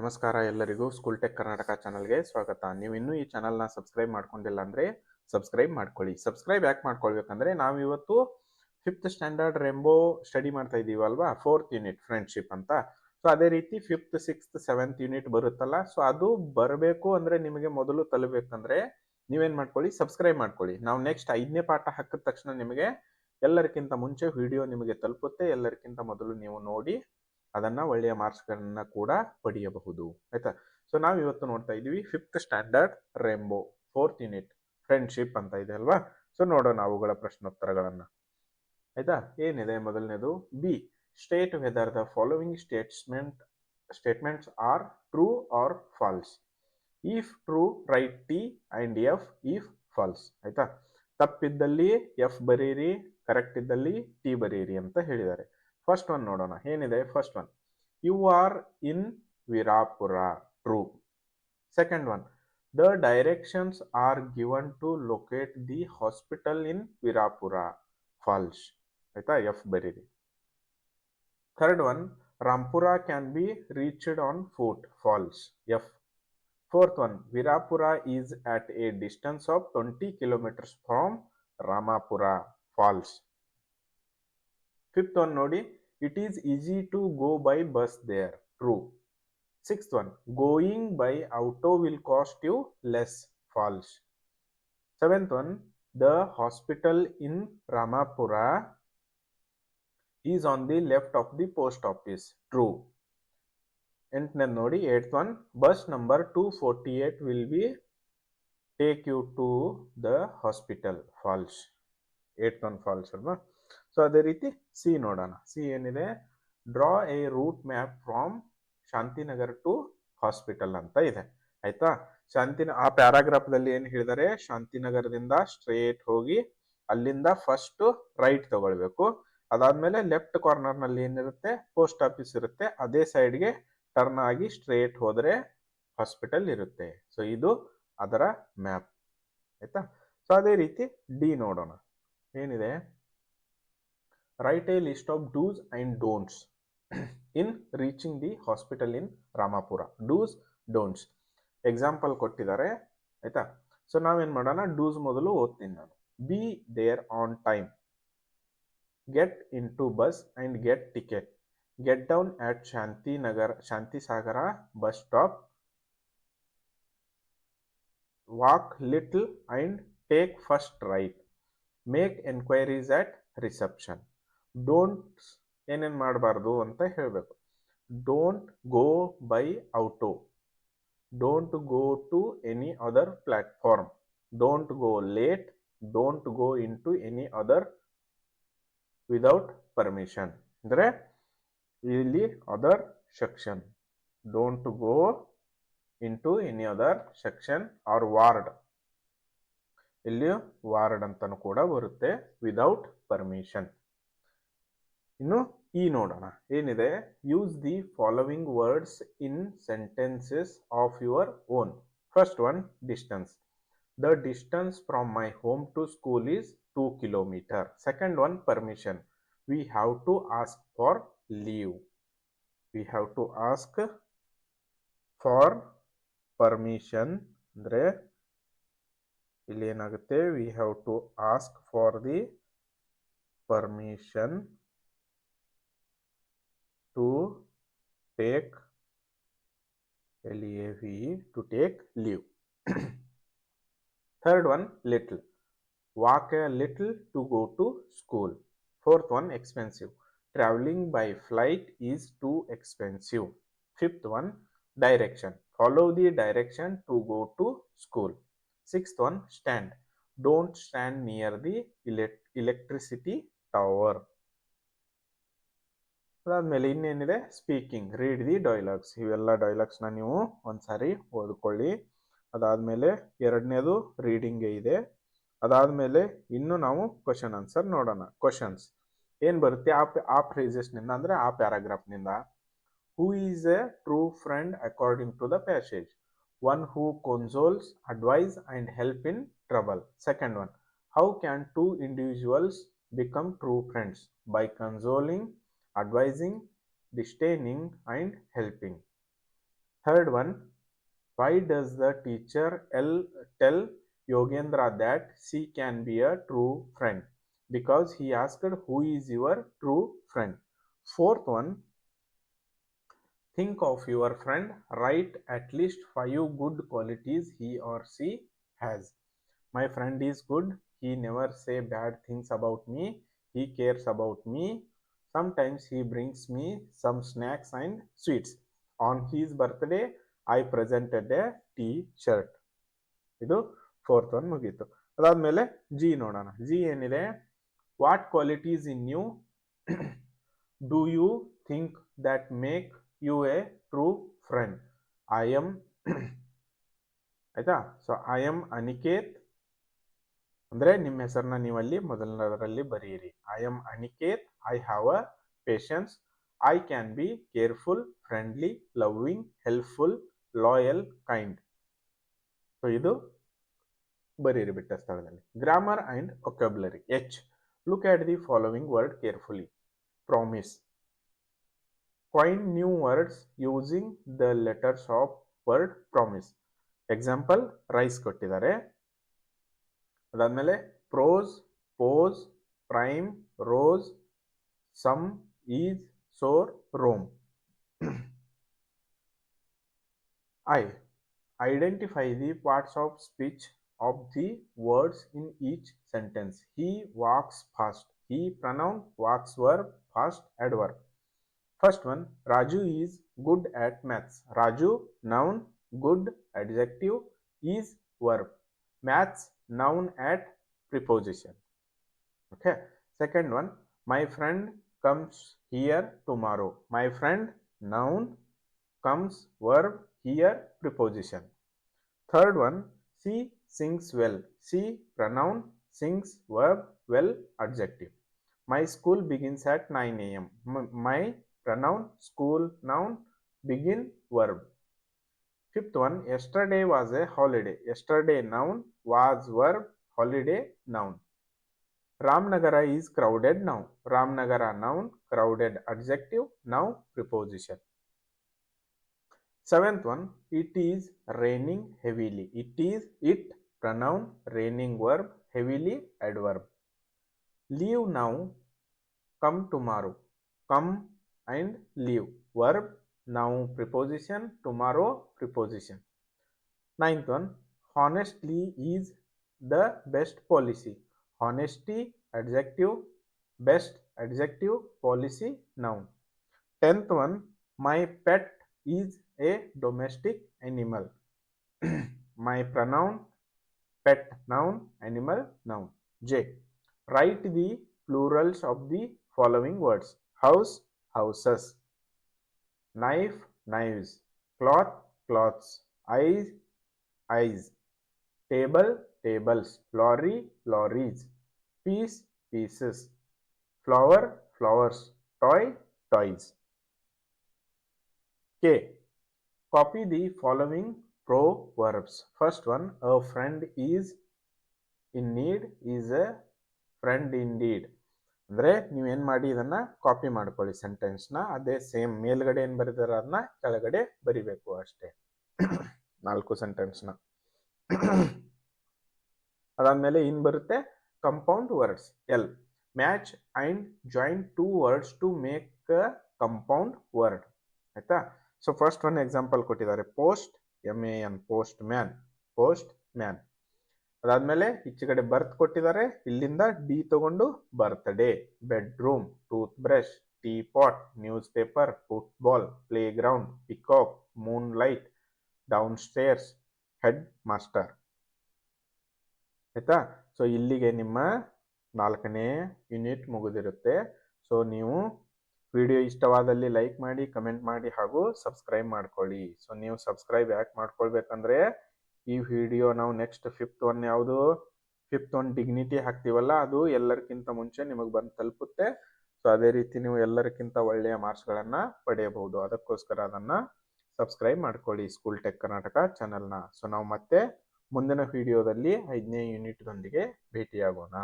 ನಮಸ್ಕಾರ ಎಲ್ಲರಿಗೂ school tech Karnataka ಚಾನಲ್ಗೆ ಸ್ವಾಗತ. ನೀವು ಇನ್ನೂ ಈ ಚಾನಲ್ನ ಸಬ್ಸ್ಕ್ರೈಬ್ ಮಾಡ್ಕೊಂಡಿಲ್ಲ ಅಂದರೆ ಸಬ್ಸ್ಕ್ರೈಬ್ ಮಾಡ್ಕೊಳ್ಳಿ. ಸಬ್ಸ್ಕ್ರೈಬ್ ಯಾಕೆ ಮಾಡ್ಕೊಳ್ಬೇಕಂದ್ರೆ ನಾವು ಇವತ್ತು ಫಿಫ್ತ್ ಸ್ಟ್ಯಾಂಡರ್ಡ್ ರೆಂಬೋ ಸ್ಟಡಿ ಮಾಡ್ತಾ ಇದ್ದೀವಲ್ವಾ ಫೋರ್ತ್ ಯೂನಿಟ್ ಫ್ರೆಂಡ್ಶಿಪ್ ಅಂತ. ಸೊ ಅದೇ ರೀತಿ ಫಿಫ್ತ್ ಸಿಕ್ಸ್ತ್ ಸೆವೆಂತ್ ಯೂನಿಟ್ ಬರುತ್ತಲ್ಲ. ಸೊ ಅದು ಬರಬೇಕು ಅಂದರೆ ನಿಮಗೆ ಮೊದಲು ತಲುಪಬೇಕಂದ್ರೆ ನೀವೇನು ಮಾಡ್ಕೊಳ್ಳಿ? ಸಬ್ಸ್ಕ್ರೈಬ್ ಮಾಡ್ಕೊಳ್ಳಿ. ನಾವು ನೆಕ್ಸ್ಟ್ ಐದನೇ ಪಾಠ ಹಾಕಿದ ತಕ್ಷಣ ನಿಮಗೆ ಎಲ್ಲರಿಗಿಂತ ಮುಂಚೆ ವಿಡಿಯೋ ನಿಮಗೆ ತಲುಪುತ್ತೆ. ಎಲ್ಲರಿಗಿಂತ ಮೊದಲು ನೀವು ನೋಡಿ ಅದನ್ನ ಒಳ್ಳೆಯ ಮಾರ್ಕ್ಸ್ಗಳನ್ನ ಕೂಡ ಪಡೆಯಬಹುದು. ಆಯ್ತಾ? ಸೊ ನಾವು ಇವತ್ತು ನೋಡ್ತಾ ಇದೀವಿ fifth standard rainbow fourth unit friendship ಅಂತ ಇದೆ ಅಲ್ವಾ? ಸೊ ನೋಡೋಣ ಅವುಗಳ ಪ್ರಶ್ನೋತ್ತರಗಳನ್ನ. ಆಯ್ತಾ? ಏನಿದೆ ಮೊದಲನೇದು? Be state whether the following statements statements are true or false if true write T and F if false ಆಯ್ತಾ? ತಪ್ಪಿದ್ದಲ್ಲಿ ಎಫ್ ಬರೀರಿ ಕರೆಕ್ಟ್ ಇದ್ದಲ್ಲಿ ಟಿ ಬರೀರಿ ಅಂತ ಹೇಳಿದ್ದಾರೆ. ಫಸ್ಟ್ ಒನ್ ನೋಡೋಣ. ಏನಿದೆ? First one you are in Virapura true second one the directions are given to locate the hospital in Virapura false ಆಯ್ತಾ? ಎಫ್ ಬರೀರಿ. Third one Rampura can be reached on foot false F fourth one Virapura is at a distance of twenty kilometres from Ramapura false fifth one ನೋಡಿ. it is easy to go by bus there true sixth one going by auto will cost you less false seventh one the hospital in Ramapura is on the left of the post office true ಎಂಟನೇದು ನೋಡಿ eight one bus number two forty eight will be take you to the hospital false eight one false ಅಲ್ವಾ So ಅದೇ ರೀತಿ C ನೋಡೋಣ. C ಏನಿದೆ? Draw a route map from Shantinagar to hospital ಅಂತ ಇದೆ. ಆಯ್ತಾ? ಶಾಂತಿನ ಆ ಪ್ಯಾರಾಗ್ರಾಫ್ದಲ್ಲಿ ಏನು ಹೇಳಿದರೆ ಶಾಂತಿನಗರದಿಂದ ಸ್ಟ್ರೇಟ್ ಹೋಗಿ ಅಲ್ಲಿಂದ ಫಸ್ಟ್ ರೈಟ್ ತಗೊಳ್ಬೇಕು. ಅದಾದ್ಮೇಲೆ ಲೆಫ್ಟ್ ಕಾರ್ನರ್ನಲ್ಲಿ ಏನಿರುತ್ತೆ? ಪೋಸ್ಟ್ ಆಫೀಸ್ ಇರುತ್ತೆ. ಅದೇ ಸೈಡ್ಗೆ ಟರ್ನ್ ಆಗಿ ಸ್ಟ್ರೇಟ್ ಹೋದರೆ ಹಾಸ್ಪಿಟಲ್ ಇರುತ್ತೆ. ಸೊ ಇದು ಅದರ ಮ್ಯಾಪ್ ಆಯ್ತಾ? ಸೊ ಅದೇ ರೀತಿ ಡಿ ನೋಡೋಣ. ಏನಿದೆ? Write a list of do's and don'ts in reaching the hospital in Ramapura dos don'ts example ಕೊಟ್ಟಿದ್ದಾರೆ, ಆಯ್ತಾ? ಸೊ ನಾವೇನು ಮಾಡೋಣ? ಡೂಸ್ ಮೊದಲು ಓದ್ತೀನಿ ನಾನು. Be there on time get into bus and get ticket get down at Shanti Nagara Shanti Sagara bus stop walk little and take first right make enquiries at reception don't ಏನೇನು ಮಾಡಬಾರ್ದು ಅಂತ ಹೇಳಬೇಕು. Don't go by auto don't go to any other platform don't go late don't go into any other without permission ಅಂದರೆ ಇಲ್ಲಿ other section don't go into any other section or ward ಇಲ್ಲಿ ward ಅಂತಲೂ ಕೂಡ ಬರುತ್ತೆ without permission ಇನ್ನು ಈ ನೋಡೋಣ ಏನಿದೆ use the following words in sentences of your own first one distance the distance from my home to school is two kilometre second one permission we have to ask for leave we have to ask for permission ಅಂದರೆ ಇಲ್ಲಿ ಏನಾಗುತ್ತೆ we have to ask for the permission to take L-E-A-V-E to take leave. Third one little. Walk a little to go to school. Fourth one expensive. Traveling by flight is too expensive. Fifth one direction. Follow the direction to go to school. Sixth one stand. Don't stand near the elect electricity tower. ಅದಾದ್ಮೇಲೆ ಇನ್ನೇನಿದೆ? Speaking read the dialogues ಇವೆಲ್ಲ ಡೈಲಾಗ್ಸ್ನ ನೀವು ಒಂದ್ಸಾರಿ ಓದ್ಕೊಳ್ಳಿ. ಅದಾದಮೇಲೆ ಎರಡನೇದು ರೀಡಿಂಗೇ ಇದೆ. ಅದಾದ್ಮೇಲೆ ಇನ್ನು ನಾವು ಕ್ವಶನ್ ಆನ್ಸರ್ ನೋಡೋಣ. ಕ್ವಶನ್ಸ್ ಏನ್ ಬರುತ್ತೆ? ಆ ಆ ಫ್ರೇಜಸ್ನಿಂದ ಅಂದ್ರೆ ಆ ಪ್ಯಾರಾಗ್ರಾಫ್ನಿಂದ who is a true friend according to the passage one who consoles advice and help in trouble second one how can two individuals become true friends by consoling advising, disdaining, and helping. Third one, why does the teacher L tell Yogendra that she can be a true friend? Because he asked who is your true friend. Fourth one, think of your friend, write at least five good qualities he or she has. My friend is good, he never say bad things about me, he cares about me. Sometimes he brings me some snacks and sweets. On his birthday, I presented a T-shirt. ಇದು fourth one ಮುಗೀತು ಅದಾದ್ಮೇಲೆ G ನೋಡೋಣ G ಏನಿದೆ what qualities in you do you think that make you a true friend I am ಆಯ್ತಾ so I am Aniket ಅಂದ್ರೆ ನಿಮ್ಮ ಹೆಸರನ್ನ ನೀವಲ್ಲಿ ಮೊದಲನೇದರಲ್ಲಿ ಬರೆಯಿರಿ. I am Aniket I have a patience I can be careful friendly loving helpful loyal kind so ಇದು ಬರೀರಿ ಬಿಟ್ಟ ಸ್ಥಳದಲ್ಲಿ. Grammar and vocabulary H look at the following word carefully promise coin new words using the letters of word promise example rise ಕೊಟ್ಟಿದ್ದಾರೆ. ಅದಾದ್ಮೇಲೆ prose pose prime rose some is sore Rome I identify the parts of speech of the words in each sentence. He walks fast. He pronoun walks verb fast adverb. First one Raju is good at maths. Raju noun good adjective is verb. Maths noun at preposition. Okay. Second one my friend comes here tomorrow. My friend noun comes verb here preposition. Third one, she sings well. She pronoun sings verb well adjective. My school begins at 9 a.m. My pronoun school noun begin verb. Fifth one, yesterday was a holiday. Yesterday noun was verb holiday noun. Ramnagara is crowded now. Ramnagara noun crowded adjective now preposition. Seventh one, it is raining heavily. It is it pronoun raining verb heavily adverb. Leave now, come tomorrow. Come and leave verb now preposition tomorrow preposition. Ninth one, honestly is the best policy. Honesty adjective, best adjective, policy noun. Tenth one, my pet is a domestic animal. My pronoun pet noun animal noun. J. Write the plurals of the following words house houses, knife knives, cloth cloths, eyes eyes, table tables, lorry lorries, piece pieces, flower flowers, toy toys. K. Copy the following proverbs. First one, a friend is in need is a friend indeed. ಅಂದ್ರೆ ನೀವೇನ್ ಮಾಡಿ ಇದನ್ನು copy ಮಾಡ್ಕೊಳ್ಳಿ ಸೆಂಟೆನ್ಸ್ನ ಅದೇ same ಮೇಲ್ಗಡೆ ಏನು ಬರೀತಾರ ಅದನ್ನ ಕೆಳಗಡೆ ಬರಿಬೇಕು ಅಷ್ಟೇ ನಾಲ್ಕು ಸೆಂಟೆನ್ಸ್ನ ಅದಾದ್ಮೇಲೆ ಇನ್ ಬರುತ್ತೆ compound words L match and join two words to make a compound word ಆಯ್ತಾ? ಸೊ ಫಸ್ಟ್ ಒನ್ ಎಕ್ಸಾಂಪಲ್ ಕೊಟ್ಟಿದ್ದಾರೆ. Post M A N postman postman ಅದಾದಮೇಲೆ ಈಚೆ ಕಡೆ ಬರ್ತ್ ಕೊಟ್ಟಿದ್ದಾರೆ. ಇಲ್ಲಿಂದ ಡಿ ತಗೊಂಡು birthday bedroom toothbrush teapot newspaper football playground peacock moonlight downstairs headmaster ಆಯ್ತಾ? So ಇಲ್ಲಿಗೆ ನಿಮ್ಮ ನಾಲ್ಕನೇ ಯೂನಿಟ್ ಮುಗಿದಿರುತ್ತೆ. ಸೊ ನೀವು ವಿಡಿಯೋ ಇಷ್ಟವಾದಲ್ಲಿ ಲೈಕ್ ಮಾಡಿ, ಕಮೆಂಟ್ ಮಾಡಿ ಹಾಗೂ ಸಬ್ಸ್ಕ್ರೈಬ್ ಮಾಡ್ಕೊಳ್ಳಿ. ಸೊ ನೀವು ಸಬ್ಸ್ಕ್ರೈಬ್ ಯಾಕೆ ಮಾಡ್ಕೊಳ್ಬೇಕಂದ್ರೆ, ಈ ವಿಡಿಯೋ ನಾವು ನೆಕ್ಸ್ಟ್ ಫಿಫ್ತ್ ಒನ್ ಯಾವುದು? ಫಿಫ್ತ್ ಒನ್ ಡಿಗ್ನಿಟಿ ಹಾಕ್ತೀವಲ್ಲ, ಅದು ಎಲ್ಲರಿಗಿಂತ ಮುಂಚೆ ನಿಮಗೆ ಬಂದು ತಲುಪುತ್ತೆ. ಸೊ ಅದೇ ರೀತಿ ನೀವು ಎಲ್ಲರಿಗಿಂತ ಒಳ್ಳೆಯ ಮಾರ್ಕ್ಸ್ಗಳನ್ನು ಪಡೆಯಬಹುದು. ಅದಕ್ಕೋಸ್ಕರ ಅದನ್ನ ಸಬ್ಸ್ಕ್ರೈಬ್ ಮಾಡ್ಕೊಳ್ಳಿ, ಸ್ಕೂಲ್ ಟೆಕ್ ಕರ್ನಾಟಕ ಚಾನಲ್ನ. ಸೊ ನಾವು ಮತ್ತೆ ಮುಂದಿನ ವಿಡಿಯೋದಲ್ಲಿ ಐದನೇ ಯೂನಿಟ್ದೊಂದಿಗೆ ಭೇಟಿಯಾಗೋಣ.